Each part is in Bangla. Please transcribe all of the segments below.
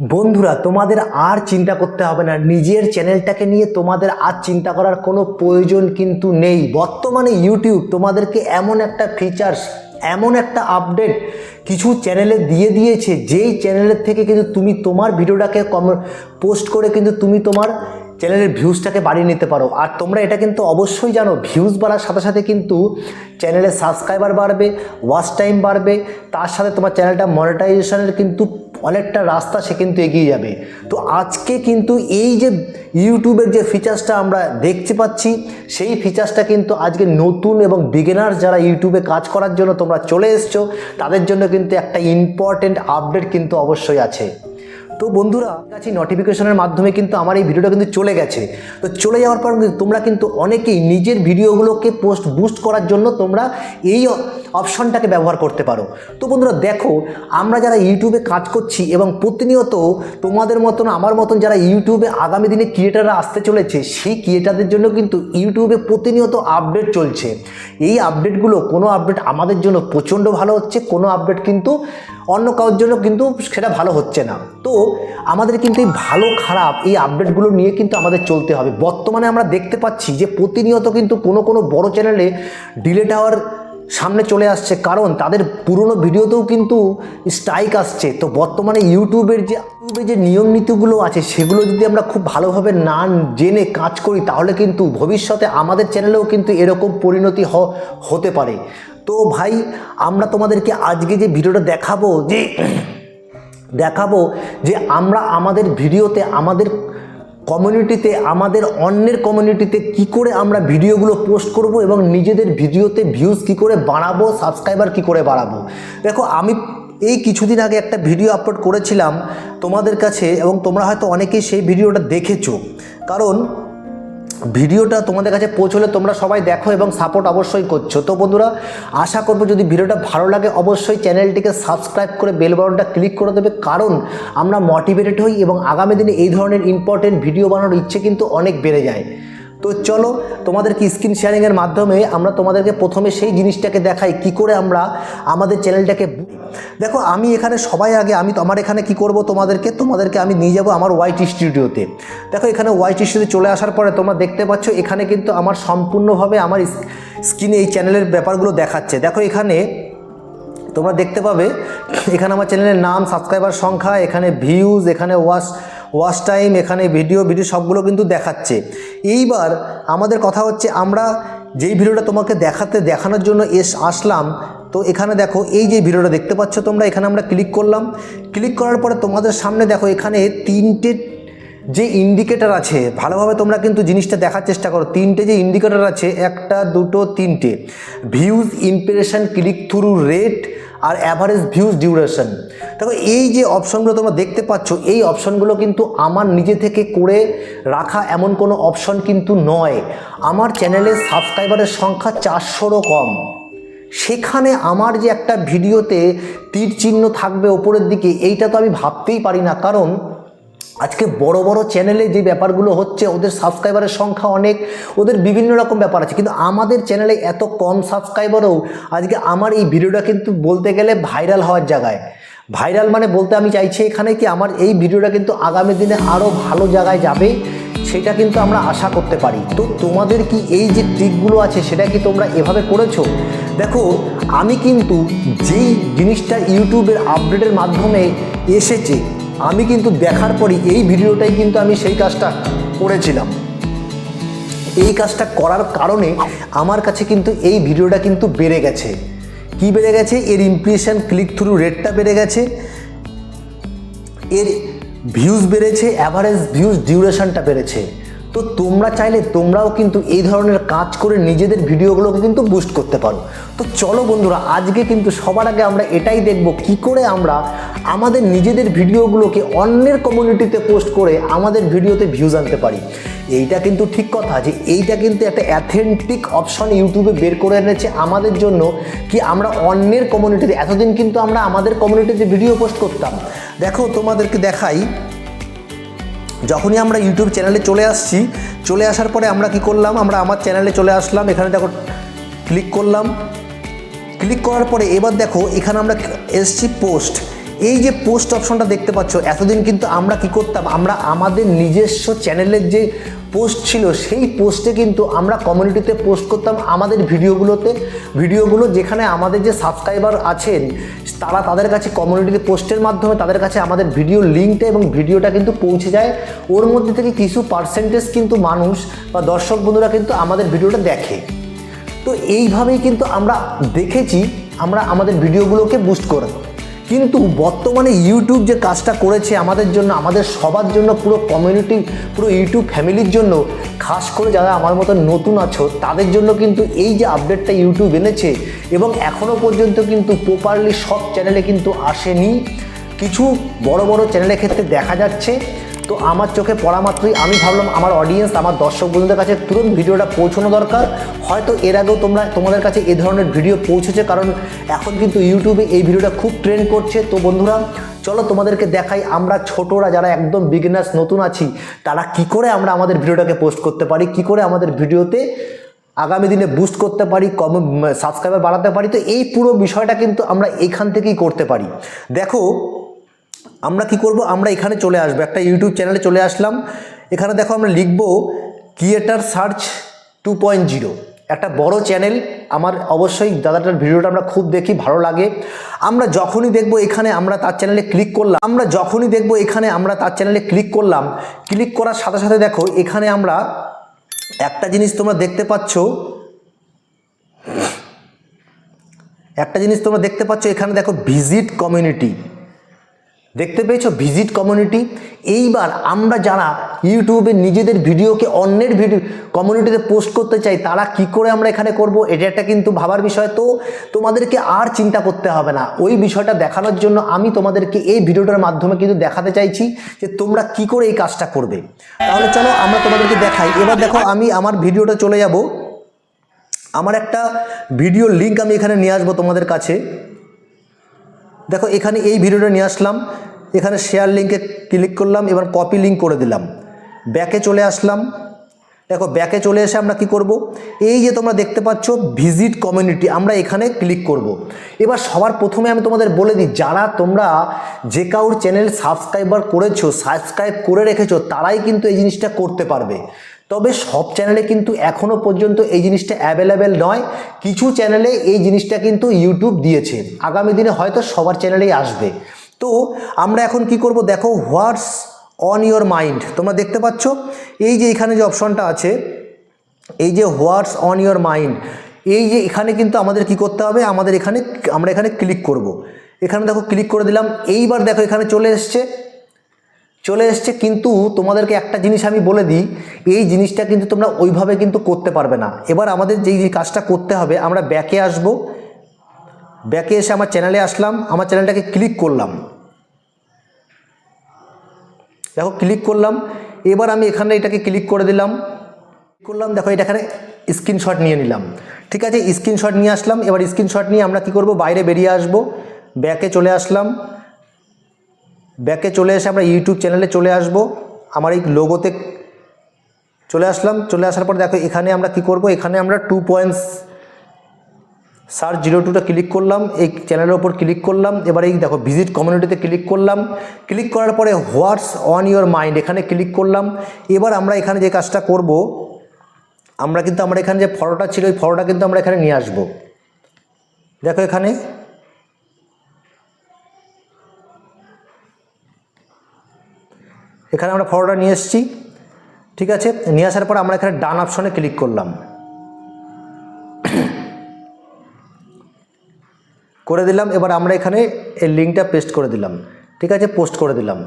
বন্ধুরা, তোমাদের আর চিন্তা করতে হবে না। নিজের চ্যানেলটাকে নিয়ে তোমাদের আর চিন্তা করার কোনো প্রয়োজন কিন্তু নেই। বর্তমানে ইউটিউব তোমাদেরকে এমন একটা ফিচার্স এমন একটা আপডেট কিছু চ্যানেলে দিয়ে দিয়েছে। যেই চ্যানেলের থেকে কিন্তু তুমি তোমার ভিডিওটাকে কম পোস্ট করে কিন্তু তুমি তোমার চ্যানেলের ভিউজটাকে বাড়িয়ে নিতে পারো। আর তোমরা এটা কিন্তু অবশ্যই জানো ভিউজ বাড়ার সাথে সাথে কিন্তু চ্যানেলের সাবস্ক্রাইবার বাড়বে ওয়াচ টাইম বাড়বে, তার সাথে তোমার চ্যানেলটা মনিটাইজেশনের কিন্তু অনেকটা রাস্তা সে কিন্তু এগিয়ে যাবে। তো আজকে কিন্তু এই যে ইউটিউবের যে ফিচার্সটা আমরা দেখতে পাচ্ছি, সেই ফিচার্সটা কিন্তু আজকে নতুন এবং বিগিনার যারা ইউটিউবে কাজ করার জন্য তোমরা চলে এসছো, তাদের জন্য কিন্তু একটা ইম্পর্টেন্ট আপডেট কিন্তু অবশ্যই আছে। তো বন্ধুরা কাছে নোটিফিকেশনের মাধ্যমে কিন্তু আমার এই ভিডিওটা কিন্তু চলে গেছে। তো চলে যাওয়ার পর তোমরা কিন্তু অনেকেই নিজের ভিডিওগুলোকে পোস্ট বুস্ট করার জন্য তোমরা এই অপশনটাকে ব্যবহার করতে পারো। তো বন্ধুরা, দেখো, আমরা যারা ইউটিউবে কাজ করছি এবং প্রতিনিয়ত তোমাদের মতন, আমার মতন যারা ইউটিউবে আগামী দিনে ক্রিয়েটাররা আসতে চলেছে, সেই ক্রিয়েটারদের জন্য কিন্তু ইউটিউবে প্রতিনিয়ত আপডেট চলছে। এই আপডেটগুলো কোনো আপডেট আমাদের জন্য প্রচণ্ড ভালো হচ্ছে, কোনো আপডেট কিন্তু অন্য কারোর জন্য কিন্তু সেটা ভালো হচ্ছে না। তো আমাদের কিন্তু এই ভালো, খারাপ এই আপডেটগুলো নিয়ে কিন্তু আমাদের চলতে হবে। বর্তমানে আমরা দেখতে পাচ্ছি যে প্রতিনিয়ত কিন্তু কোনো কোনো বড় চ্যানেলে ডিলেট হওয়ার সামনে চলে আসছে। কারণ তাদের পুরনো ভিডিওতেও কিন্তু স্ট্রাইক আসছে। তো বর্তমানে ইউটিউবের যে ইউটিউবে যে নিয়ম নীতিগুলো আছে, সেগুলো যদি আমরা খুব ভালোভাবে না জেনে কাজ করি, তাহলে কিন্তু ভবিষ্যতে আমাদের চ্যানেলেও কিন্তু এরকম পরিণতি হতে পারে। তো ভাই, আমরা তোমাদেরকে আজকে যে ভিডিওটা দেখাবো যে দেখাবো যে আমরা আমাদের ভিডিওতে, আমাদের কমিউনিটিতে, আমাদের অন্যের কমিউনিটিতে কি করে আমরা ভিডিওগুলো পোস্ট করব এবং নিজেদের ভিডিওতে ভিউজ কি করে বাড়াবো সাবস্ক্রাইবার কি করে বাড়াবো। দেখো, আমি এই কিছুদিন আগে একটা ভিডিও আপলোড করেছিলাম তোমাদের কাছে এবং তোমরা হয়তো অনেকেই সেই ভিডিওটা দেখেছ। কারণ ভিডিওটা তোমাদের কাছে পৌঁছলে তোমরা সবাই দেখো এবং সাপোর্ট অবশ্যই করছ। তো বন্ধুরা, আশা করব যদি ভিডিওটা ভালো লাগে, অবশ্যই চ্যানেলটিকে সাবস্ক্রাইব করে বেল বাটনটা ক্লিক করে দেবে। কারণ আমরা মোটিভেটেড হই এবং আগামী দিনে এই ধরনের ইম্পর্টেন্ট ভিডিও বানানোর ইচ্ছে কিন্তু অনেক বেড়ে যায়। তো চলো তোমাদেরকে স্ক্রিন শেয়ারিংয়ের মাধ্যমে আমরা তোমাদেরকে প্রথমে সেই জিনিসটাকে দেখাই, কি করে আমরা আমাদের চ্যানেলটাকে দেখো, আমি এখানে সবাই আগে, আমি আমার এখানে কি করব তোমাদেরকে? তোমাদেরকে আমি নিয়ে যাব আমার ওয়াইট স্টুডিওতে দেখো, এখানে ওয়াইট স্টুডিওতে চলে আসার পরে তোমরা দেখতে পাচ্ছ, এখানে কিন্তু আমার সম্পূর্ণভাবে আমার স্ক্রিনে এই চ্যানেলের ব্যাপারগুলো দেখাচ্ছে। দেখো, এখানে তোমরা দেখতে পাবে, এখানে আমার চ্যানেলের নাম সাবস্ক্রাইবার সংখ্যা, এখানে ভিউজ এখানে ওয়াচ ওয়াচ টাইম এখানে ভিডিও ভিডিও সবগুলো কিন্তু দেখাচ্ছে। এইবার আমাদের কথা হচ্ছে আমরা যেই ভিডিওটা তোমাকে দেখাতে, দেখানোর জন্য এস আসলাম, তো এখানে দেখো এই যে ভিডিওটা দেখতে পাচ্ছ তোমরা, এখানে আমরা ক্লিক করলাম। ক্লিক করার পরে তোমাদের সামনে দেখো এখানে তিনটে যে ইন্ডিকেটর আছে, ভালোভাবে তোমরা কিন্তু জিনিসটা দেখার চেষ্টা করো। তিনটে যে ইন্ডিকেটর আছে, একটা, দুটো, তিনটে। Views impression click through rate আর অ্যাভারেজ ভিউজ ডিউরেশন দেখো, এই যে অপশনগুলো তোমরা দেখতে পাচ্ছ, এই অপশনগুলো কিন্তু আমার নিজে থেকে করে রাখা এমন কোনো অপশন কিন্তু নয়। আমার চ্যানেলের সাবস্ক্রাইবারের সংখ্যা চারশোরও কম। সেখানে আমার যে একটা ভিডিওতে তীর চিহ্ন থাকবে ওপরের দিকে, এইটা তো আমি ভাবতেই পারি না। কারণ আজকে বড় বড় চ্যানেলে যে ব্যাপারগুলো হচ্ছে, ওদের সাবস্ক্রাইবারের সংখ্যা অনেক, ওদের বিভিন্ন রকম ব্যাপার আছে। কিন্তু আমাদের চ্যানেলে এত কম সাবস্ক্রাইবারও আজকে আমার এই ভিডিওটা কিন্তু বলতে গেলে ভাইরাল হওয়ার জায়গায়। ভাইরাল মানে বলতে আমি চাইছি এখানে কি আমার এই ভিডিওটা কিন্তু আগামী দিনে আরও ভালো জায়গায় যাবে, সেটা কিন্তু আমরা আশা করতে পারি। তো তোমাদের কি এই যে ট্রিকগুলো আছে, সেটা কি তোমরা এভাবে করেছ? দেখো, আমি কিন্তু যেই জিনিসটা ইউটিউবের আপডেটের মাধ্যমে এসেছে আমি কিন্তু দেখার পরই এই ভিডিওটাই কিন্তু আমি সেই কাজটা করেছিলাম। এই কাজটা করার কারণে আমার কাছে কিন্তু এই ভিডিওটা কিন্তু বেড়ে গেছে। কি বেড়ে গেছে? এর ইমপ্রেশন ক্লিক থ্রু রেটটা বেড়ে গেছে। এর ভিউজ বেড়েছে অ্যাভারেজ ভিউজ ডিউরেশনটা বেড়েছে। তো তোমরা চাইলে তোমরাও কিন্তু এই ধরনের কাজ করে নিজেদের ভিডিওগুলোকে কিন্তু বুস্ট করতে পারো। তো চলো বন্ধুরা, আজকে কিন্তু সবার আগে আমরা এটাই দেখব কি করে আমরা আমাদের নিজেদের ভিডিওগুলোকে অন্যের কমিউনিটিতে পোস্ট করে আমাদের ভিডিওতে ভিউজ আনতে পারি। এইটা কিন্তু ঠিক কথা যে এইটা কিন্তু একটা অ্যাথেন্টিক অপশন ইউটিউবে বের করে এনেছে আমাদের জন্য কি আমরা অন্যের কমিউনিটিতে এতদিন কিন্তু আমরা আমাদের কমিউনিটিতে ভিডিও পোস্ট করতাম। দেখো তোমাদেরকে দেখাই যখনই আমরা ইউটিউব চ্যানেলে চলে আসছি, চলে আসার পরে আমরা কি করলাম? আমরা আমার চ্যানেলে চলে আসলাম। এখানে দেখো ক্লিক করলাম। ক্লিক করার পরে এবার দেখো, এখানে আমরা এসছি পোস্ট এই যে পোস্ট অপশনটা দেখতে পাচ্ছ, এতদিন কিন্তু আমরা কি করতাম? আমরা আমাদের নিজস্ব চ্যানেলের যে পোস্ট ছিল, সেই পোস্টে কিন্তু আমরা কমিউনিটিতে পোস্ট করতাম আমাদের ভিডিওগুলোতে। ভিডিওগুলো যেখানে আমাদের যে সাবস্ক্রাইবার আছেন, তারা তাদের কাছে কমিউনিটিতে পোস্টের মাধ্যমে তাদের কাছে আমাদের ভিডিও লিঙ্কটা এবং ভিডিওটা কিন্তু পৌঁছে যায়। ওর মধ্যে থেকে কিছু পার্সেন্টেজ কিন্তু মানুষ বা দর্শক বন্ধুরা কিন্তু আমাদের ভিডিওটা দেখে। তো এইভাবেই কিন্তু আমরা দেখেছি, আমরা আমাদের ভিডিওগুলোকে বুস্ট করে। কিন্তু বর্তমানে ইউটিউব যে কাজটা করেছে আমাদের জন্য, আমাদের সবার জন্য পুরো কমিউনিটি পুরো ইউটিউব ফ্যামিলির জন্য, খাস করে যারা আমার মতো নতুন আছো, তাদের জন্য কিন্তু এই যে আপডেটটা ইউটিউব এনেছে এবং এখনও পর্যন্ত কিন্তু প্রপারলি সব চ্যানেলে কিন্তু আসেনি। কিছু বড় বড় চ্যানেলের ক্ষেত্রে দেখা যাচ্ছে। তো আমার চোখে পড়া মাত্রই আমি ভাবলাম আমার অডিয়েন্স আমার দর্শক বন্ধুদের কাছে তুরন্ত ভিডিওটা পৌঁছানো দরকার। হয়তো এর আগেও তোমরা, তোমাদের কাছে এ ধরনের ভিডিও পৌঁছেছে, কারণ এখন কিন্তু ইউটিউবে এই ভিডিওটা খুব ট্রেন্ড করছে। তো বন্ধুরা, চলো তোমাদেরকে দেখাই, আমরা ছোটরা যারা একদম বিগিনার্স নতুন আছি, তারা কি করে আমরা আমাদের ভিডিওটাকে পোস্ট করতে পারি, কি করে আমাদের ভিডিওতে আগামী দিনে বুস্ট করতে পারি, কম সাবস্ক্রাইবার বাড়াতে পারি। তো এই পুরো বিষয়টা কিন্তু আমরা এইখান থেকেই করতে পারি। দেখো আমরা কি করব? আমরা এখানে চলে আসব। একটা ইউটিউব চ্যানেলে চলে আসলাম। এখানে দেখো আমরা লিখব creator search two point zero একটা বড় চ্যানেল আমার অবশ্যই দাদাটার ভিডিওটা আমরা খুব দেখি, ভালো লাগে। আমরা যখনই দেখব এখানে আমরা তার চ্যানেলে ক্লিক করলাম। আমরা যখনই দেখব এখানে আমরা তার চ্যানেলে ক্লিক করলাম ক্লিক করার সাথে সাথে দেখো এখানে আমরা একটা জিনিস তোমরা দেখতে পাচ্ছ। একটা জিনিস তোমরা দেখতে পাচ্ছ, এখানে দেখো ভিজিট কমিউনিটি দেখতে পেয়েছ ভিজিট কমিউনিটি? এইবার আমরা যারা ইউটিউবে নিজেদের ভিডিওকে অন্যের ভিডিও কমিউনিটিতে পোস্ট করতে চাই, তারা কি করে আমরা এখানে করব? এটা একটা কিন্তু ভাবার বিষয়। তো তোমাদেরকে আর চিন্তা করতে হবে না। ওই বিষয়টা দেখানোর জন্য আমি তোমাদেরকে এই ভিডিওটার মাধ্যমে কিন্তু দেখাতে চাইছি যে তোমরা কি করে এই কাজটা করবে। তাহলে চলো আমরা তোমাদেরকে দেখাই। এবার দেখো আমি আমার ভিডিওটা চলে যাব। আমার একটা ভিডিও লিঙ্ক আমি এখানে নিয়ে আসব তোমাদের কাছে। দেখো, এখানে এই ভিডিওটা নিয়ে আসলাম। এখানে শেয়ার লিঙ্কে ক্লিক করলাম, এবার কপি লিঙ্ক করে দিলাম। ব্যাকে চলে আসলাম। দেখো ব্যাকে চলে এসে আমরা কি করব? এই যে তোমরা দেখতে পাচ্ছ ভিজিট কমিউনিটি আমরা এখানে ক্লিক করব। এবার সবার প্রথমে আমি তোমাদের বলে দিই, যারা তোমরা যে কাউর চ্যানেল সাবস্ক্রাইবার করেছ সাবস্ক্রাইব করে রেখেছো, তারাই কিন্তু এই জিনিসটা করতে পারবে। তবে সব চ্যানেলে কিন্তু এখনও পর্যন্ত এই জিনিসটা অ্যাভেলেবেল নয়। কিছু চ্যানেলে এই জিনিসটা কিন্তু ইউটিউব দিয়েছে। আগামী দিনে হয়তো সবার চ্যানেলেই আসবে। তো আমরা এখন কি করব? দেখো হোয়াটস অন ইয়োর মাইন্ড তোমরা দেখতে পাচ্ছ? এই যে এখানে যে অপশনটা আছে, এই যে হোয়াটস অন ইয়োর মাইন্ড এই যে এখানে কিন্তু আমাদের কি করতে হবে? আমাদের এখানে, আমরা এখানে ক্লিক করব। এখানে দেখো ক্লিক করে দিলাম। এইবার দেখো, এখানে চলে এসছে। চলে এসছে, কিন্তু তোমাদেরকে একটা জিনিস আমি বলে দিই, এই জিনিসটা কিন্তু তোমরা ওইভাবে কিন্তু করতে পারবে না। এবার আমাদের যেই যে কাজটা করতে হবে, আমরা ব্যাকে আসব। ব্যাকে এসে আমার চ্যানেলে আসলাম, আমার চ্যানেলটাকে ক্লিক করলাম। দেখো, ক্লিক করলাম। এবার আমি এখানে এটাকে ক্লিক করে দিলাম। করলাম, দেখো, এটা এখানে স্ক্রিনশট নিয়ে নিলাম। ঠিক আছে, স্ক্রিনশট নিয়ে আসলাম। এবার স্ক্রিনশট নিয়ে আমরা কি করব? বাইরে বেরিয়ে আসব। ব্যাকে চলে আসলাম। ব্যাকে চলে এসে আমরা ইউটিউব চ্যানেলে চলে আসব। আমার এই লোগোতে চলে আসলাম। চলে আসার পর দেখো, এখানে আমরা কি করব? এখানে আমরা টু পয়েন্টস সার্চ জিরো টুটা ক্লিক করলাম। এই চ্যানেলের ওপর ক্লিক করলাম। এবার এই দেখো ভিজিট কমিউনিটিতে ক্লিক করলাম। ক্লিক করার পরে হোয়াটস অন ইয়োর মাইন্ড এখানে ক্লিক করলাম। এবার আমরা এখানে যে কাজটা করব, আমরা কিন্তু, আমরা এখানে যে ফটোটা ছিল, ওই ফটোটা কিন্তু আমরা এখানে নিয়ে আসব। দেখো এখানে। এখানে আমরা ফটোটা নিয়ে এসেছি, ঠিক আছে? নিয়ে আসার পর আমরা এখানে ডান অপশনে ক্লিক করলাম। করে দিলাম, এবার আমরা এখানে এই লিঙ্কটা পেস্ট করে দিলাম, ঠিক আছে? পোস্ট করে দিলাম।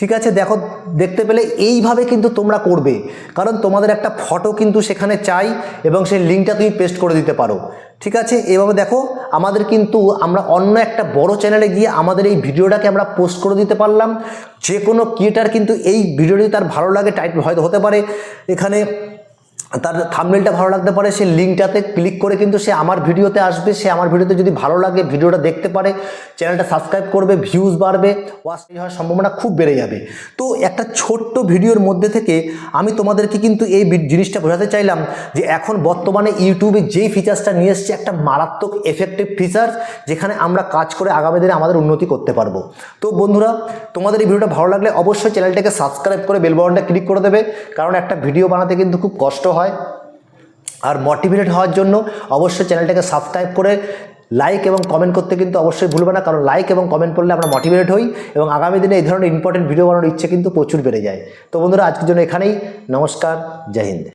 ঠিক আছে, দেখো, দেখতে পেলে এইভাবে কিন্তু তোমরা করবে। কারণ তোমাদের একটা ফটো কিন্তু সেখানে চাই এবং সেই লিঙ্কটা তুমি পেস্ট করে দিতে পারো। ঠিক আছে, এভাবে দেখো, আমাদের কিন্তু আমরা অন্য একটা বড় চ্যানেলে গিয়ে আমাদের এই ভিডিওটাকে আমরা পোস্ট করে দিতে পারলাম। যে কোনো ক্রিয়েটার কিন্তু এই ভিডিওটি তার ভালো লাগে টাইপ হয়তো হতে পারে। এখানে তার থামনেলটা ভালো লাগতে পারে সে লিঙ্কটাতে ক্লিক করে কিন্তু সে আমার ভিডিওতে আসবে। সে আমার ভিডিওতে যদি ভালো লাগে, ভিডিওটা দেখতে পারে চ্যানেলটা সাবস্ক্রাইব করবে ভিউজ বাড়বে ওয়াচ হওয়ার সম্ভাবনা খুব বেড়ে যাবে। তো একটা ছোট্ট ভিডিওর মধ্যে থেকে আমি তোমাদেরকে কিন্তু এই জিনিসটা বোঝাতে চাইলাম যে এখন বর্তমানে ইউটিউবে যেই ফিচার্সটা নিয়ে এসছে, একটা মারাত্মক এফেক্টিভ ফিচার্স যেখানে আমরা কাজ করে আগামী দিনে আমাদের উন্নতি করতে পারব। তো বন্ধুরা, তোমাদের এই ভিডিওটা ভালো লাগলে অবশ্যই চ্যানেলটাকে সাবস্ক্রাইব করে বেলবটনটা ক্লিক করে দেবে, কারণ একটা ভিডিও বানাতে কিন্তু খুব কষ্ট হয় আর মোটিভেটেড হওয়ার জন্য অবশ্যই চ্যানেলটাকে সাবস্ক্রাইব করে লাইক এবং কমেন্ট করতে কিন্তু অবশ্যই ভুলবে না, কারণ লাইক এবং কমেন্ট করলে আমরা মোটিভেটেড হই এবং আগামী দিনে এই ধরনের ইম্পর্টেন্ট ভিডিও বানানোর ইচ্ছে কিন্তু প্রচুর বেড়ে যায়। তো বন্ধুরা, আজকের জন্য এখানেই। নমস্কার, জয় হিন্দ।